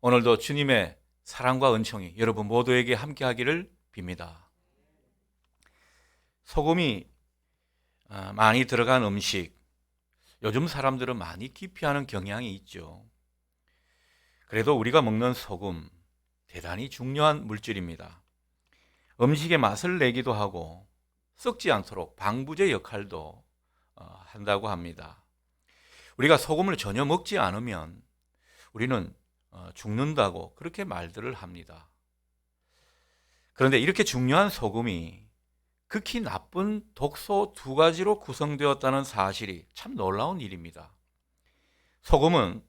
오늘도 주님의 사랑과 은총이 여러분 모두에게 함께 하기를 빕니다. 소금이 아, 많이 들어간 음식, 요즘 사람들은 많이 기피하는 경향이 있죠. 그래도 우리가 먹는 소금, 대단히 중요한 물질입니다. 음식의 맛을 내기도 하고 썩지 않도록 방부제 역할도 어, 한다고 합니다. 우리가 소금을 전혀 먹지 않으면 우리는 어, 죽는다고 그렇게 말들을 합니다. 그런데 이렇게 중요한 소금이 극히 나쁜 독소 두 가지로 구성되었다는 사실이 참 놀라운 일입니다. 소금은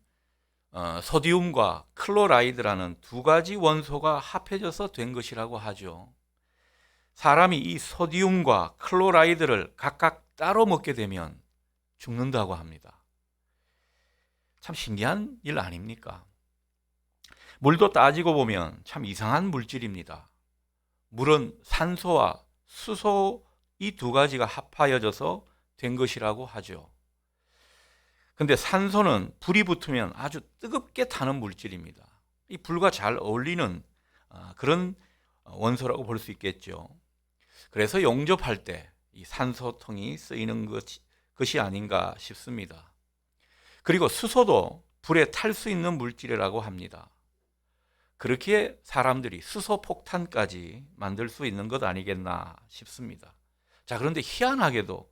어, 소디움과 클로라이드라는 두 가지 원소가 합해져서 된 것이라고 하죠. 사람이 이 소디움과 클로라이드를 각각 따로 먹게 되면 죽는다고 합니다. 참 신기한 일 아닙니까? 물도 따지고 보면 참 이상한 물질입니다. 물은 산소와 수소 이 두 가지가 합하여져서 된 것이라고 하죠. 근데 산소는 불이 붙으면 아주 뜨겁게 타는 물질입니다. 이 불과 잘 어울리는 아, 그런 원소라고 볼 수 있겠죠. 그래서 용접할 때 이 산소통이 쓰이는 것이, 것이 아닌가 싶습니다. 그리고 수소도 불에 탈 수 있는 물질이라고 합니다. 그렇게 사람들이 수소 폭탄까지 만들 수 있는 것 아니겠나 싶습니다. 자, 그런데 희한하게도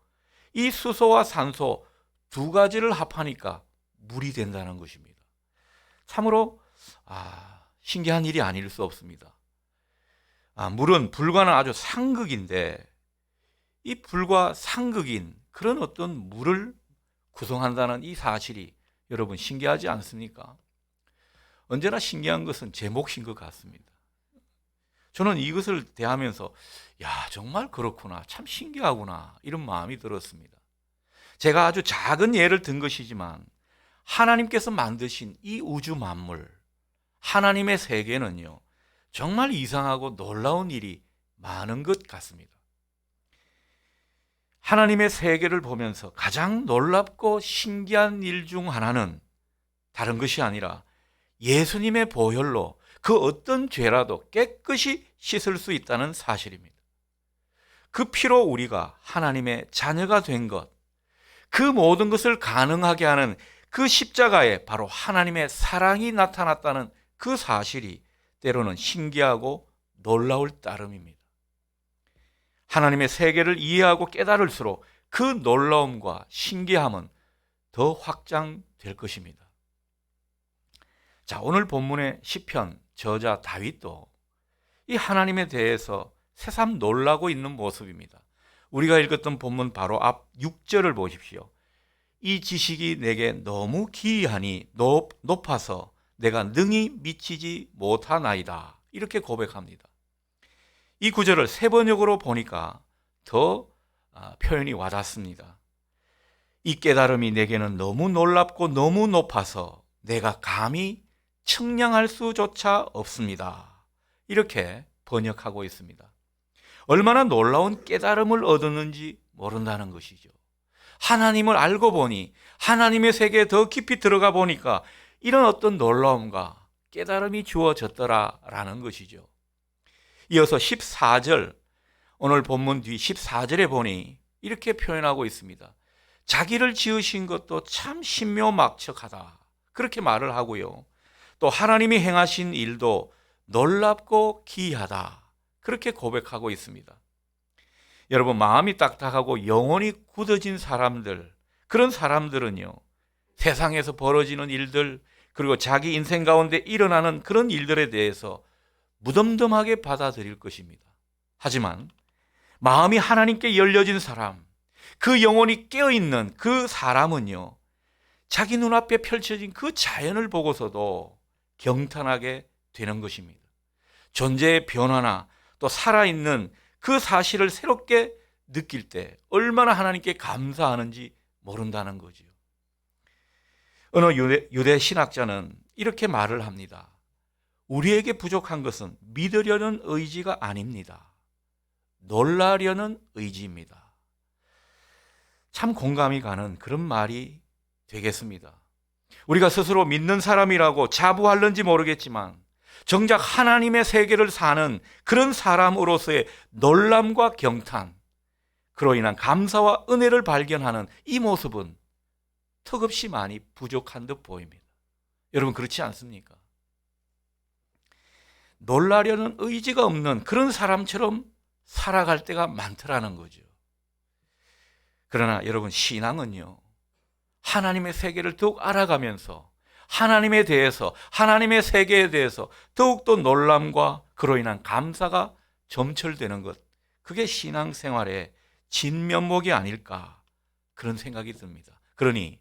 이 수소와 산소 두 가지를 합하니까 물이 된다는 것입니다. 참으로 아, 신기한 일이 아닐 수 없습니다. 아, 물은 불과는 아주 상극인데 이 불과 상극인 그런 어떤 물을 구성한다는 이 사실이 여러분 신기하지 않습니까? 언제나 신기한 것은 제 몫인 것 같습니다. 저는 이것을 대하면서 야 정말 그렇구나 참 신기하구나 이런 마음이 들었습니다. 제가 아주 작은 예를 든 것이지만 하나님께서 만드신 이 우주 만물 하나님의 세계는요 정말 이상하고 놀라운 일이 많은 것 같습니다. 하나님의 세계를 보면서 가장 놀랍고 신기한 일 중 하나는 다른 것이 아니라 예수님의 보혈로 그 어떤 죄라도 깨끗이 씻을 수 있다는 사실입니다. 그 피로 우리가 하나님의 자녀가 된 것, 그 모든 것을 가능하게 하는 그 십자가에 바로 하나님의 사랑이 나타났다는 그 사실이 때로는 신기하고 놀라울 따름입니다. 하나님의 세계를 이해하고 깨달을수록 그 놀라움과 신기함은 더 확장될 것입니다. 자, 오늘 본문의 시편 저자 다윗도 이 하나님에 대해서 새삼 놀라고 있는 모습입니다. 우리가 읽었던 본문 바로 앞 6절을 보십시오. 이 지식이 내게 너무 기이하니 높, 높아서 내가 능히 미치지 못하나이다. 이렇게 고백합니다. 이 구절을 세 번역으로 보니까 더 아, 표현이 와닿습니다. 이 깨달음이 내게는 너무 놀랍고 너무 높아서 내가 감히 측량할 수조차 없습니다. 이렇게 번역하고 있습니다. 얼마나 놀라운 깨달음을 얻었는지 모른다는 것이죠. 하나님을 알고 보니 하나님의 세계에 더 깊이 들어가 보니까 이런 어떤 놀라움과 깨달음이 주어졌더라라는 것이죠. 이어서 14절 오늘 본문 뒤 14절에 보니 이렇게 표현하고 있습니다. 자기를 지으신 것도 참 신묘막측하다. 그렇게 말을 하고요. 또 하나님이 행하신 일도 놀랍고 기이하다. 그렇게 고백하고 있습니다. 여러분 마음이 딱딱하고 영혼이 굳어진 사람들 그런 사람들은요. 세상에서 벌어지는 일들 그리고 자기 인생 가운데 일어나는 그런 일들에 대해서 무덤덤하게 받아들일 것입니다. 하지만 마음이 하나님께 열려진 사람, 그 영혼이 깨어있는 그 사람은요, 자기 눈앞에 펼쳐진 그 자연을 보고서도 경탄하게 되는 것입니다. 존재의 변화나 또 살아있는 그 사실을 새롭게 느낄 때 얼마나 하나님께 감사하는지 모른다는 거지요. 어느 유대, 유대 신학자는 이렇게 말을 합니다. 우리에게 부족한 것은 믿으려는 의지가 아닙니다. 놀라려는 의지입니다. 참 공감이 가는 그런 말이 되겠습니다. 우리가 스스로 믿는 사람이라고 자부하는지 모르겠지만 정작 하나님의 세계를 사는 그런 사람으로서의 놀람과 경탄, 그로 인한 감사와 은혜를 발견하는 이 모습은 턱없이 많이 부족한 듯 보입니다. 여러분 그렇지 않습니까? 놀라려는 의지가 없는 그런 사람처럼 살아갈 때가 많더라는 거죠. 그러나 여러분 신앙은요. 하나님의 세계를 더욱 알아가면서 하나님에 대해서 하나님의 세계에 대해서 더욱더 놀람과 그로 인한 감사가 점철되는 것 그게 신앙생활의 진면목이 아닐까 그런 생각이 듭니다. 그러니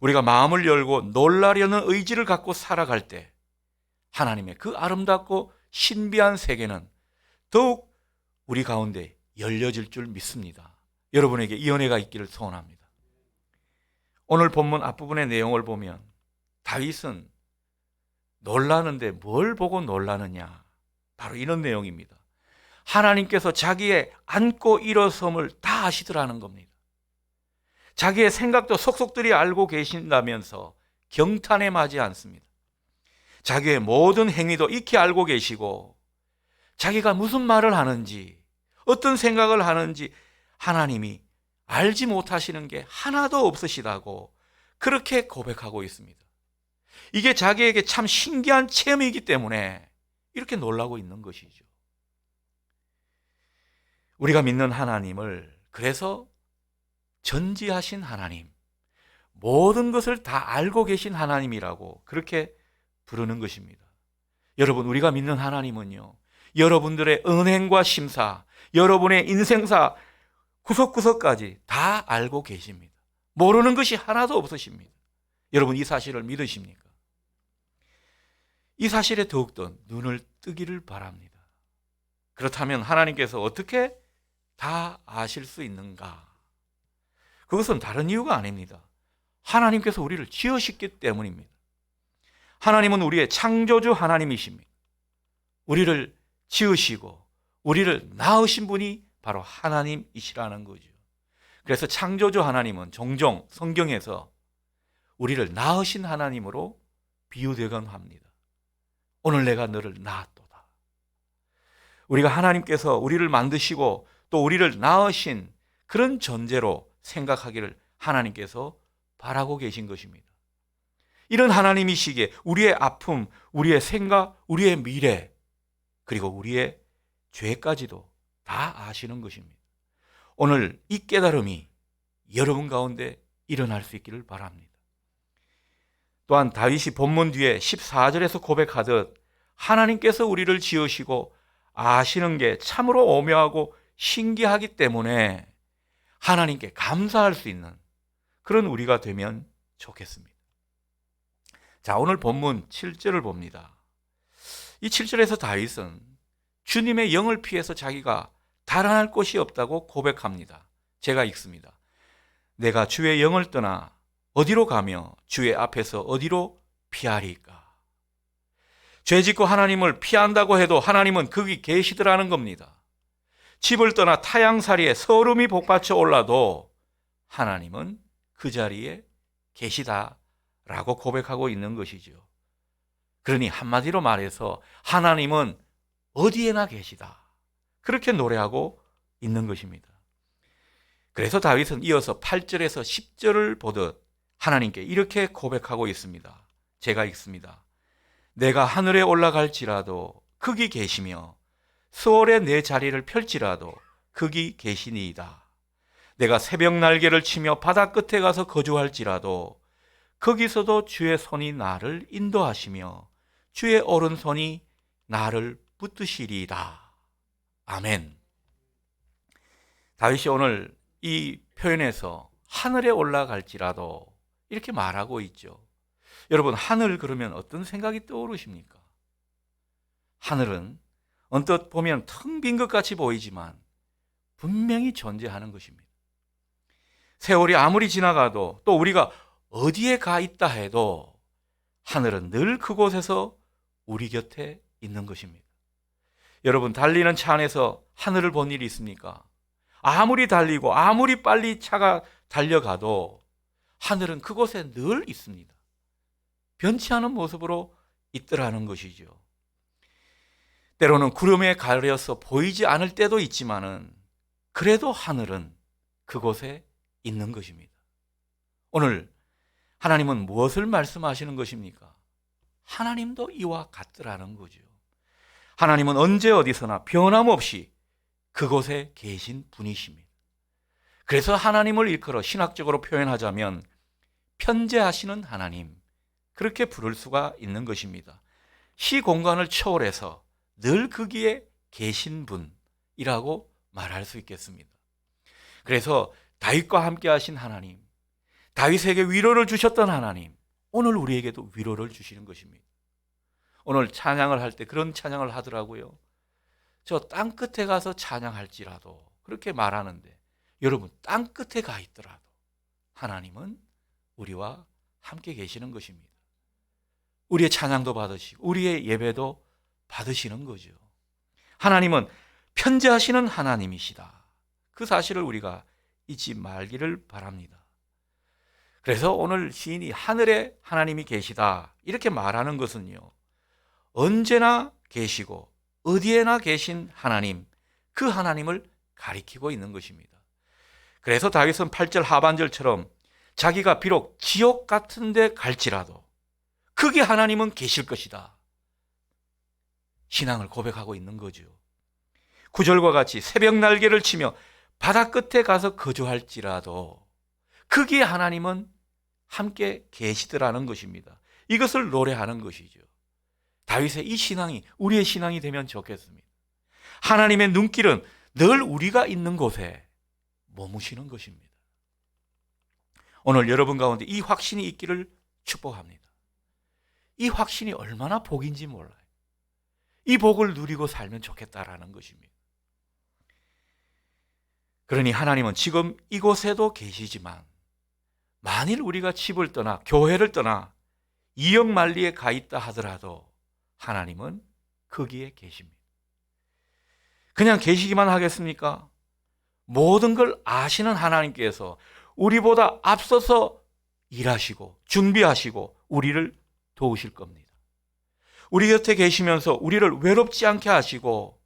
우리가 마음을 열고 놀라려는 의지를 갖고 살아갈 때 하나님의 그 아름답고 신비한 세계는 더욱 우리 가운데 열려질 줄 믿습니다. 여러분에게 이 은혜가 있기를 소원합니다. 오늘 본문 앞부분의 내용을 보면 다윗은 놀라는데 뭘 보고 놀라느냐? 바로 이런 내용입니다. 하나님께서 자기의 안고 일어섬을 다 아시더라는 겁니다. 자기의 생각도 속속들이 알고 계신다면서 경탄에 맞지 않습니다. 자기의 모든 행위도 익히 알고 계시고 자기가 무슨 말을 하는지 어떤 생각을 하는지 하나님이 알지 못하시는 게 하나도 없으시다고 그렇게 고백하고 있습니다. 이게 자기에게 참 신기한 체험이기 때문에 이렇게 놀라고 있는 것이죠. 우리가 믿는 하나님을 그래서 전지하신 하나님, 모든 것을 다 알고 계신 하나님이라고 그렇게 부르는 것입니다. 여러분, 우리가 믿는 하나님은요, 여러분들의 은행과 심사, 여러분의 인생사 구석구석까지 다 알고 계십니다. 모르는 것이 하나도 없으십니다. 여러분, 이 사실을 믿으십니까? 이 사실에 더욱더 눈을 뜨기를 바랍니다. 그렇다면 하나님께서 어떻게 다 아실 수 있는가? 그것은 다른 이유가 아닙니다. 하나님께서 우리를 지으셨기 때문입니다. 하나님은 우리의 창조주 하나님이십니다. 우리를 지으시고 우리를 낳으신 분이 바로 하나님이시라는 거죠. 그래서 창조주 하나님은 종종 성경에서 우리를 낳으신 하나님으로 비유되곤 합니다. 오늘 내가 너를 낳았도다. 우리가 하나님께서 우리를 만드시고 또 우리를 낳으신 그런 존재로 생각하기를 하나님께서 바라고 계신 것입니다. 이런 하나님이시기에 우리의 아픔, 우리의 생각, 우리의 미래, 그리고 우리의 죄까지도 다 아시는 것입니다. 오늘 이 깨달음이 여러분 가운데 일어날 수 있기를 바랍니다. 또한 다윗이 본문 뒤에 14절에서 고백하듯 하나님께서 우리를 지으시고 아시는 게 참으로 오묘하고 신기하기 때문에 하나님께 감사할 수 있는 그런 우리가 되면 좋겠습니다. 자, 오늘 본문 7절을 봅니다. 이 7절에서 다윗은 주님의 영을 피해서 자기가 달아날 곳이 없다고 고백합니다. 제가 읽습니다. 내가 주의 영을 떠나 어디로 가며 주의 앞에서 어디로 피하리까? 죄 짓고 하나님을 피한다고 해도 하나님은 거기 계시더라는 겁니다. 집을 떠나 타양살이에 서름이 복받쳐 올라도 하나님은 그 자리에 계시다라고 고백하고 있는 것이죠. 그러니 한마디로 말해서 하나님은 어디에나 계시다. 그렇게 노래하고 있는 것입니다. 그래서 다윗은 이어서 8절에서 10절을 보듯 하나님께 이렇게 고백하고 있습니다. 제가 읽습니다. 내가 하늘에 올라갈지라도 거기 계시며 수월에 내 자리를 펼지라도 거기 계시니이다. 내가 새벽 날개를 치며 바다 끝에 가서 거주할지라도 거기서도 주의 손이 나를 인도하시며 주의 오른손이 나를 붙드시리이다. 아멘. 다윗이 오늘 이 표현에서 하늘에 올라갈지라도 이렇게 말하고 있죠. 여러분, 하늘 그러면 어떤 생각이 떠오르십니까? 하늘은 언뜻 보면 텅 빈 것 같이 보이지만 분명히 존재하는 것입니다. 세월이 아무리 지나가도 또 우리가 어디에 가 있다 해도 하늘은 늘 그곳에서 우리 곁에 있는 것입니다. 여러분, 달리는 차 안에서 하늘을 본 일이 있습니까? 아무리 달리고 아무리 빨리 차가 달려가도 하늘은 그곳에 늘 있습니다. 변치 않은 모습으로 있더라는 것이죠. 때로는 구름에 가려서 보이지 않을 때도 있지만은 그래도 하늘은 그곳에 있는 것입니다. 오늘 하나님은 무엇을 말씀하시는 것입니까? 하나님도 이와 같더라는 거죠. 하나님은 언제 어디서나 변함없이 그곳에 계신 분이십니다. 그래서 하나님을 일컬어 신학적으로 표현하자면 편재하시는 하나님 그렇게 부를 수가 있는 것입니다. 시 공간을 초월해서 늘 거기에 계신 분이라고 말할 수 있겠습니다. 그래서 다윗과 함께 하신 하나님, 다윗에게 위로를 주셨던 하나님, 오늘 우리에게도 위로를 주시는 것입니다. 오늘 찬양을 할 때 그런 찬양을 하더라고요. 저 땅 끝에 가서 찬양할지라도 그렇게 말하는데 여러분 땅 끝에 가 있더라도 하나님은 우리와 함께 계시는 것입니다. 우리의 찬양도 받으시고 우리의 예배도 받으시는 거죠. 하나님은 편재하시는 하나님이시다. 그 사실을 우리가 잊지 말기를 바랍니다. 그래서 오늘 시인이 하늘에 하나님이 계시다 이렇게 말하는 것은요. 언제나 계시고 어디에나 계신 하나님 그 하나님을 가리키고 있는 것입니다. 그래서 다윗은 8절 하반절처럼 자기가 비록 지옥 같은 데 갈지라도 그게 하나님은 계실 것이다. 신앙을 고백하고 있는 거죠. 구절과 같이 새벽 날개를 치며 바다 끝에 가서 거주할지라도 거기에 하나님은 함께 계시더라는 것입니다. 이것을 노래하는 것이죠. 다윗의 이 신앙이 우리의 신앙이 되면 좋겠습니다. 하나님의 눈길은 늘 우리가 있는 곳에 머무시는 것입니다. 오늘 여러분 가운데 이 확신이 있기를 축복합니다. 이 확신이 얼마나 복인지 몰라요. 이 복을 누리고 살면 좋겠다라는 것입니다. 그러니 하나님은 지금 이곳에도 계시지만 만일 우리가 집을 떠나 교회를 떠나 이역 만리에 가 있다 하더라도 하나님은 거기에 계십니다. 그냥 계시기만 하겠습니까? 모든 걸 아시는 하나님께서 우리보다 앞서서 일하시고 준비하시고 우리를 도우실 겁니다. 우리 곁에 계시면서 우리를 외롭지 않게 하시고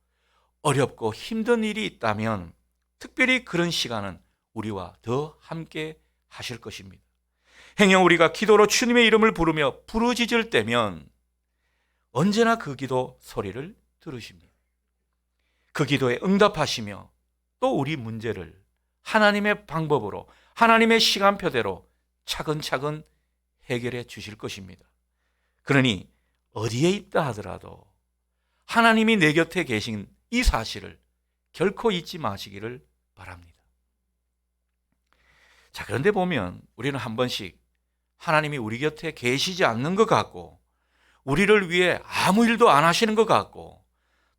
어렵고 힘든 일이 있다면 특별히 그런 시간은 우리와 더 함께 하실 것입니다. 행여 우리가 기도로 주님의 이름을 부르며 부르짖을 때면 언제나 그 기도 소리를 들으십니다. 그 기도에 응답하시며 또 우리 문제를 하나님의 방법으로 하나님의 시간표대로 차근차근 해결해 주실 것입니다. 그러니 어디에 있다 하더라도 하나님이 내 곁에 계신 이 사실을 결코 잊지 마시기를 바랍니다. 자, 그런데 보면 우리는 한 번씩 하나님이 우리 곁에 계시지 않는 것 같고, 우리를 위해 아무 일도 안 하시는 것 같고,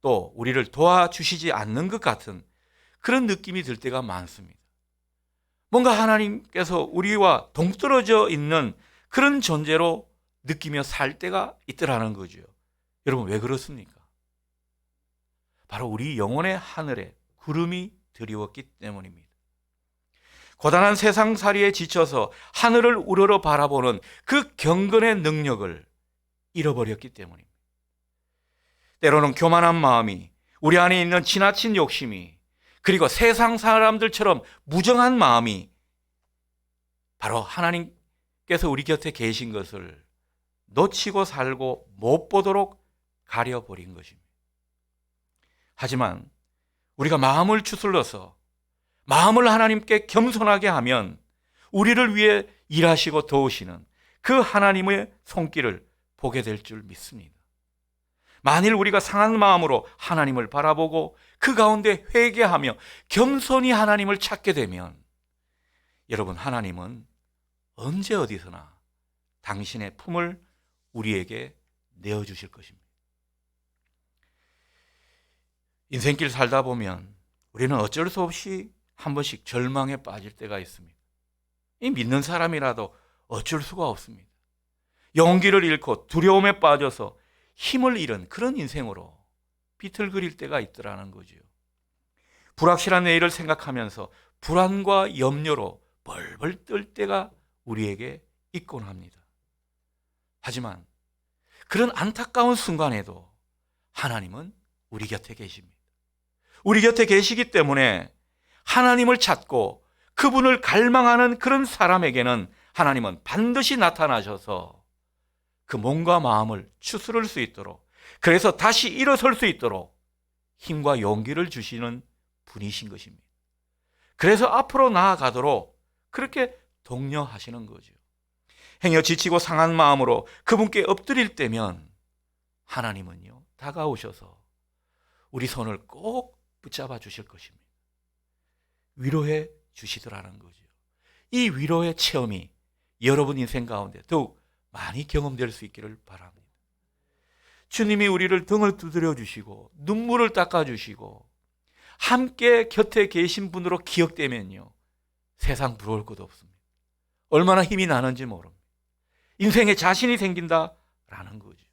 또 우리를 도와주시지 않는 것 같은 그런 느낌이 들 때가 많습니다. 뭔가 하나님께서 우리와 동떨어져 있는 그런 존재로 느끼며 살 때가 있더라는 거죠. 여러분, 왜 그렇습니까? 바로 우리 영혼의 하늘에 구름이 드리웠기 때문입니다. 고단한 세상살이에 지쳐서 하늘을 우러러 바라보는 그 경건의 능력을 잃어버렸기 때문입니다. 때로는 교만한 마음이 우리 안에 있는 지나친 욕심이 그리고 세상 사람들처럼 무정한 마음이 바로 하나님께서 우리 곁에 계신 것을 놓치고 살고 못 보도록 가려버린 것입니다. 하지만 우리가 마음을 추슬러서 마음을 하나님께 겸손하게 하면 우리를 위해 일하시고 도우시는 그 하나님의 손길을 보게 될 줄 믿습니다. 만일 우리가 상한 마음으로 하나님을 바라보고 그 가운데 회개하며 겸손히 하나님을 찾게 되면 여러분 하나님은 언제 어디서나 당신의 품을 우리에게 내어 주실 것입니다. 인생길 살다 보면 우리는 어쩔 수 없이 한 번씩 절망에 빠질 때가 있습니다. 이 믿는 사람이라도 어쩔 수가 없습니다. 용기를 잃고 두려움에 빠져서 힘을 잃은 그런 인생으로 비틀거릴 때가 있더라는 거죠. 불확실한 내일을 생각하면서 불안과 염려로 벌벌 떨 때가 우리에게 있곤 합니다. 하지만 그런 안타까운 순간에도 하나님은 우리 곁에 계십니다. 우리 곁에 계시기 때문에 하나님을 찾고 그분을 갈망하는 그런 사람에게는 하나님은 반드시 나타나셔서 그 몸과 마음을 추스를 수 있도록 그래서 다시 일어설 수 있도록 힘과 용기를 주시는 분이신 것입니다. 그래서 앞으로 나아가도록 그렇게 독려하시는 거죠. 행여 지치고 상한 마음으로 그분께 엎드릴 때면 하나님은요, 다가오셔서 우리 손을 꼭 붙잡아 주실 것입니다. 위로해 주시더라는 거죠. 이 위로의 체험이 여러분 인생 가운데 더욱 많이 경험될 수 있기를 바랍니다. 주님이 우리를 등을 두드려 주시고 눈물을 닦아 주시고 함께 곁에 계신 분으로 기억되면요. 세상 부러울 것도 없습니다. 얼마나 힘이 나는지 모릅니다. 인생에 자신이 생긴다라는 거죠.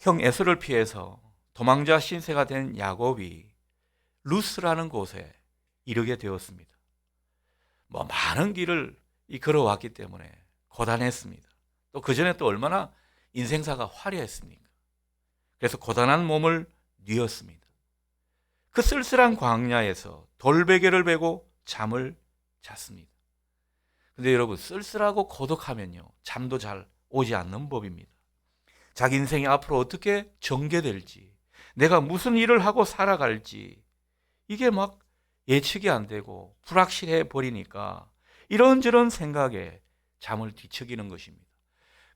형 에서를 피해서 도망자 신세가 된 야곱이 루스라는 곳에 이르게 되었습니다. 뭐 많은 길을 이 걸어왔기 때문에 고단했습니다. 또 그 전에 또 얼마나 인생사가 화려했습니까? 그래서 고단한 몸을 뉘었습니다. 그 쓸쓸한 광야에서 돌베개를 베고 잠을 잤습니다. 근데 여러분 쓸쓸하고 고독하면요 잠도 잘 오지 않는 법입니다. 자기 인생이 앞으로 어떻게 전개될지, 내가 무슨 일을 하고 살아갈지 이게 막 예측이 안 되고 불확실해 버리니까 이런저런 생각에 잠을 뒤척이는 것입니다.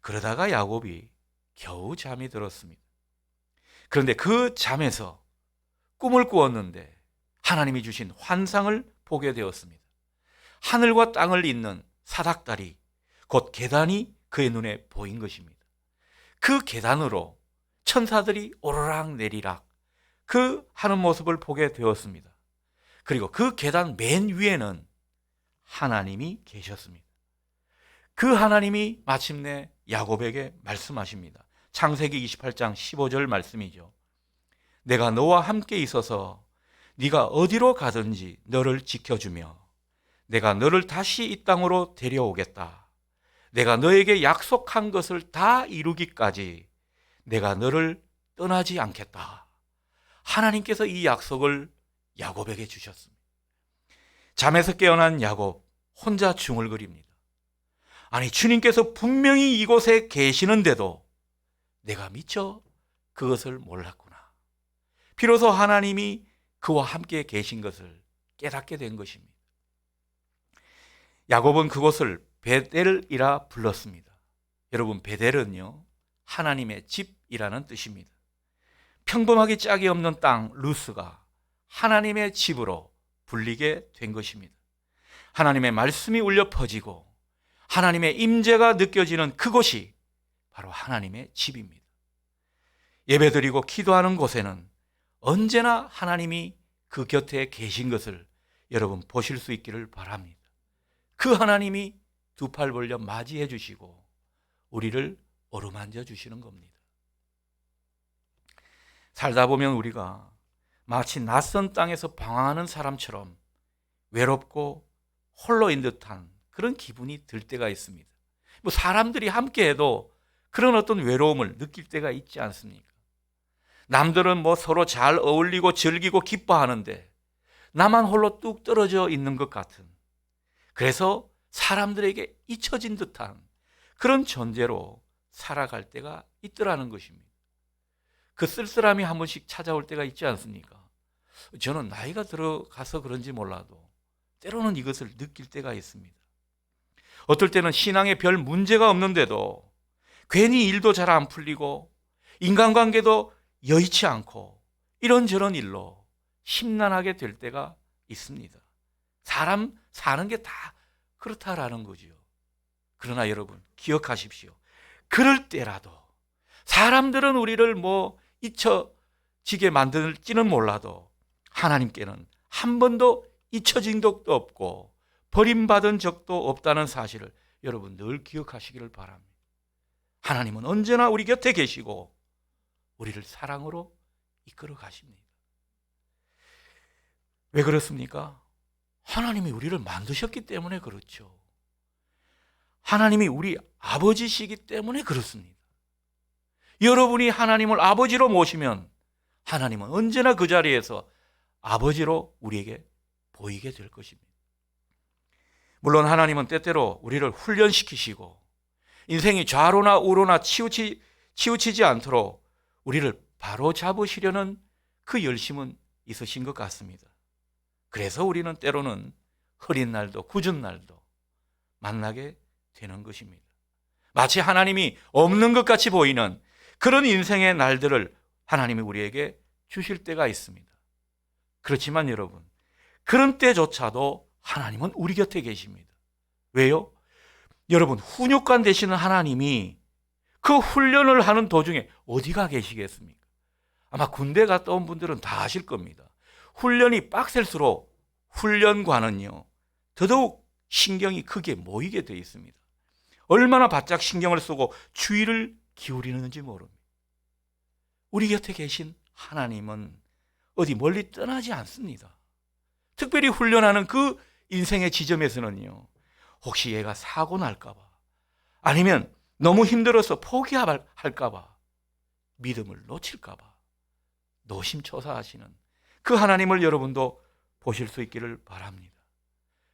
그러다가 야곱이 겨우 잠이 들었습니다. 그런데 그 잠에서 꿈을 꾸었는데 하나님이 주신 환상을 보게 되었습니다. 하늘과 땅을 잇는 사닥다리, 곧 계단이 그의 눈에 보인 것입니다. 그 계단으로 천사들이 오르락 내리락 그 하는 모습을 보게 되었습니다. 그리고 그 계단 맨 위에는 하나님이 계셨습니다. 그 하나님이 마침내 야곱에게 말씀하십니다. 창세기 28장 15절 말씀이죠. 내가 너와 함께 있어서 네가 어디로 가든지 너를 지켜주며 내가 너를 다시 이 땅으로 데려오겠다. 내가 너에게 약속한 것을 다 이루기까지 내가 너를 떠나지 않겠다. 하나님께서 이 약속을 야곱에게 주셨습니다. 잠에서 깨어난 야곱 혼자 중얼거립니다. 아니 주님께서 분명히 이곳에 계시는데도 내가 미처 그것을 몰랐구나. 비로소 하나님이 그와 함께 계신 것을 깨닫게 된 것입니다. 야곱은 그곳을 베델이라 불렀습니다. 여러분 베델은요 하나님의 집이라는 뜻입니다. 평범하기 짝이 없는 땅 루스가 하나님의 집으로 불리게 된 것입니다. 하나님의 말씀이 울려 퍼지고 하나님의 임재가 느껴지는 그곳이 바로 하나님의 집입니다. 예배드리고 기도하는 곳에는 언제나 하나님이 그 곁에 계신 것을 여러분 보실 수 있기를 바랍니다. 그 하나님이 두 팔 벌려 맞이해 주시고 우리를 어루만져 주시는 겁니다. 살다 보면 우리가 마치 낯선 땅에서 방황하는 사람처럼 외롭고 홀로인 듯한 그런 기분이 들 때가 있습니다. 뭐 사람들이 함께 해도 그런 어떤 외로움을 느낄 때가 있지 않습니까? 남들은 뭐 서로 잘 어울리고 즐기고 기뻐하는데 나만 홀로 뚝 떨어져 있는 것 같은 그래서 사람들에게 잊혀진 듯한 그런 존재로 살아갈 때가 있더라는 것입니다. 그 쓸쓸함이 한 번씩 찾아올 때가 있지 않습니까? 저는 나이가 들어가서 그런지 몰라도 때로는 이것을 느낄 때가 있습니다. 어떨 때는 신앙에 별 문제가 없는데도 괜히 일도 잘 안 풀리고 인간관계도 여의치 않고 이런저런 일로 심란하게 될 때가 있습니다. 사람 사는 게 다 그렇다라는 거지요. 그러나 여러분 기억하십시오. 그럴 때라도 사람들은 우리를 뭐 잊혀지게 만들지는 몰라도 하나님께는 한 번도 잊혀진 적도 없고 버림받은 적도 없다는 사실을 여러분 늘 기억하시기를 바랍니다. 하나님은 언제나 우리 곁에 계시고 우리를 사랑으로 이끌어 가십니다. 왜 그렇습니까? 하나님이 우리를 만드셨기 때문에 그렇죠. 하나님이 우리 아버지시기 때문에 그렇습니다. 여러분이 하나님을 아버지로 모시면 하나님은 언제나 그 자리에서 아버지로 우리에게 보이게 될 것입니다. 물론 하나님은 때때로 우리를 훈련시키시고 인생이 좌로나 우로나 치우치, 치우치지 않도록 우리를 바로 잡으시려는 그 열심은 있으신 것 같습니다. 그래서 우리는 때로는 흐린 날도 굳은 날도 만나게 되는 것입니다. 마치 하나님이 없는 것 같이 보이는 그런 인생의 날들을 하나님이 우리에게 주실 때가 있습니다. 그렇지만 여러분, 그런 때조차도 하나님은 우리 곁에 계십니다. 왜요? 여러분, 훈육관 되시는 하나님이 그 훈련을 하는 도중에 어디가 계시겠습니까? 아마 군대 갔다 온 분들은 다 아실 겁니다. 훈련이 빡셀수록 훈련관은요, 더더욱 신경이 크게 모이게 되어 있습니다. 얼마나 바짝 신경을 쓰고 주의를 기울이는지 모릅니다. 우리 곁에 계신 하나님은 어디 멀리 떠나지 않습니다. 특별히 훈련하는 그 인생의 지점에서는요, 혹시 얘가 사고 날까봐, 아니면 너무 힘들어서 포기할까봐, 믿음을 놓칠까봐, 노심초사하시는 그 하나님을 여러분도 보실 수 있기를 바랍니다.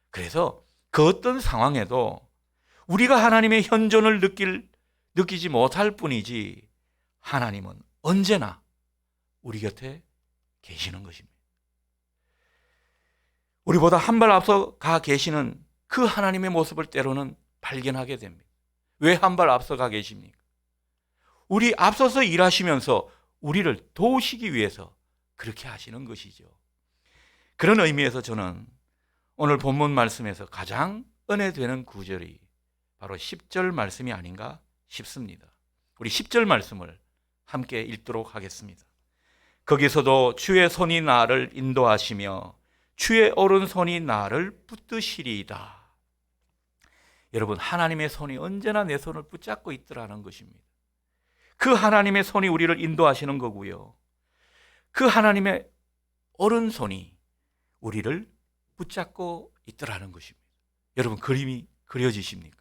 그래서 그 어떤 상황에도 우리가 하나님의 현존을 느낄, 느끼지 못할 뿐이지 하나님은 언제나 우리 곁에 계시는 것입니다. 우리보다 한 발 앞서 가 계시는 그 하나님의 모습을 때로는 발견하게 됩니다. 왜 한 발 앞서 가 계십니까? 우리 앞서서 일하시면서 우리를 도우시기 위해서 그렇게 하시는 것이죠. 그런 의미에서 저는 오늘 본문 말씀에서 가장 은혜되는 구절이 바로 10절 말씀이 아닌가 싶습니다. 우리 10절 말씀을 함께 읽도록 하겠습니다. 거기서도 주의 손이 나를 인도하시며 주의 오른손이 나를 붙드시리이다. 여러분, 하나님의 손이 언제나 내 손을 붙잡고 있더라는 것입니다. 그 하나님의 손이 우리를 인도하시는 거고요. 그 하나님의 오른손이 우리를 붙잡고 있더라는 것입니다. 여러분, 그림이 그려지십니까?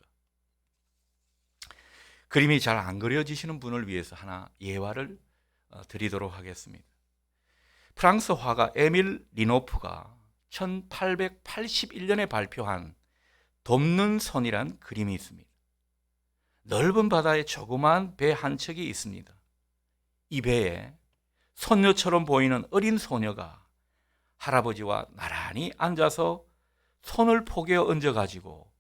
그림이 잘 안 그려지시는 분을 위해서 하나 예화를 어, 드리도록 하겠습니다. 프랑스 화가 에밀 리노프가 1881년에 발표한 돕는 선이란 그림이 있습니다. 넓은 바다에 조그마한 배한 척이 있습니다. 이 배에 손녀처럼 보이는 어린 소녀가 할아버지와 나란히 앉아서 손을 포개어 얹어 가지고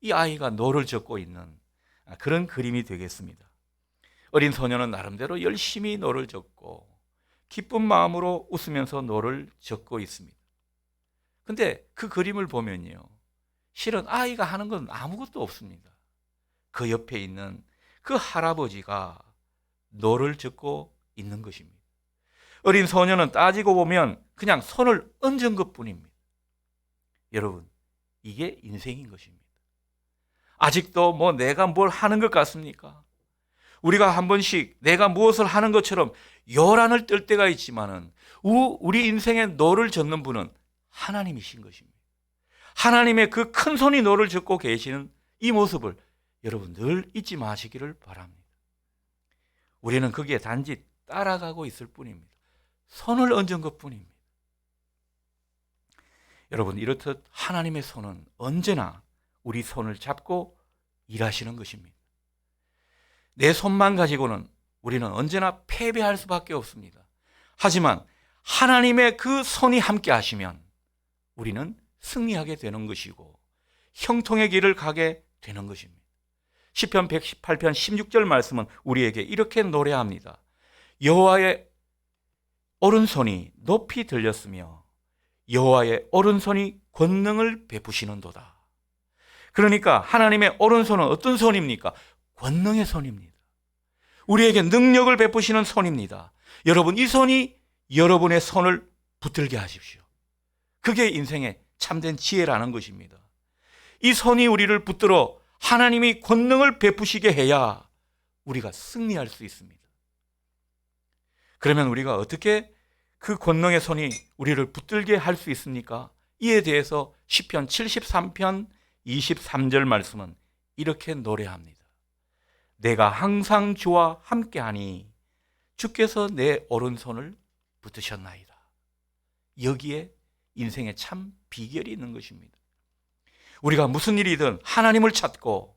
이 아이가 노를 젓고 있는 그런 그림이 되겠습니다. 어린 소녀는 나름대로 열심히 노를 젓고 기쁜 마음으로 웃으면서 노를 젓고 있습니다. 근데 그 그림을 보면요. 실은 아이가 하는 건 아무것도 없습니다. 그 옆에 있는 그 할아버지가 노를 젓고 있는 것입니다. 어린 소녀는 따지고 보면 그냥 손을 얹은 것 뿐입니다. 여러분, 이게 인생인 것입니다. 아직도 뭐 내가 뭘 하는 것 같습니까? 우리가 한 번씩 내가 무엇을 하는 것처럼 요란을 뜰 때가 있지만은 우리 인생에 노를 젓는 분은 하나님이신 것입니다. 하나님의 그 큰 손이 노를 젓고 계시는 이 모습을 여러분 늘 잊지 마시기를 바랍니다. 우리는 거기에 단지 따라가고 있을 뿐입니다. 손을 얹은 것 뿐입니다. 여러분, 이렇듯 하나님의 손은 언제나 우리 손을 잡고 일하시는 것입니다. 내 손만 가지고는 우리는 언제나 패배할 수밖에 없습니다. 하지만 하나님의 그 손이 함께 하시면 우리는 승리하게 되는 것이고 형통의 길을 가게 되는 것입니다. 시편 118편 16절 말씀은 우리에게 이렇게 노래합니다. 여호와의 오른손이 높이 들렸으며 여호와의 오른손이 권능을 베푸시는도다. 그러니까 하나님의 오른손은 어떤 손입니까? 권능의 손입니다. 우리에게 능력을 베푸시는 손입니다. 여러분 이 손이 여러분의 손을 붙들게 하십시오. 그게 인생의 참된 지혜라는 것입니다. 이 손이 우리를 붙들어 하나님이 권능을 베푸시게 해야 우리가 승리할 수 있습니다. 그러면 우리가 어떻게 그 권능의 손이 우리를 붙들게 할 수 있습니까? 이에 대해서 시편 73편 23절 말씀은 이렇게 노래합니다. 내가 항상 주와 함께하니 주께서 내 오른손을 붙으셨나이다. 여기에 인생의 참 비결이 있는 것입니다. 우리가 무슨 일이든 하나님을 찾고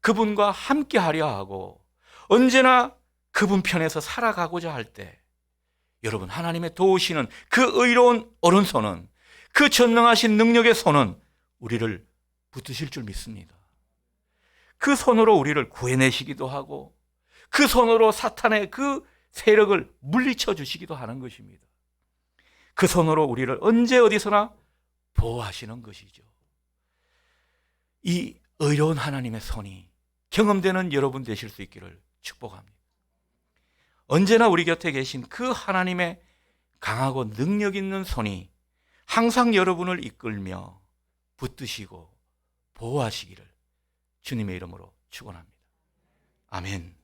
그분과 함께 하려 하고 언제나 그분 편에서 살아가고자 할 때 여러분 하나님의 도우시는 그 의로운 오른손은 그 전능하신 능력의 손은 우리를 붙으실 줄 믿습니다. 그 손으로 우리를 구해내시기도 하고 그 손으로 사탄의 그 세력을 물리쳐 주시기도 하는 것입니다. 그 손으로 우리를 언제 어디서나 보호하시는 것이죠. 이 의로운 하나님의 손이 경험되는 여러분 되실 수 있기를 축복합니다. 언제나 우리 곁에 계신 그 하나님의 강하고 능력 있는 손이 항상 여러분을 이끌며 붙드시고 보호하시기를 주님의 이름으로 축원합니다. 아멘.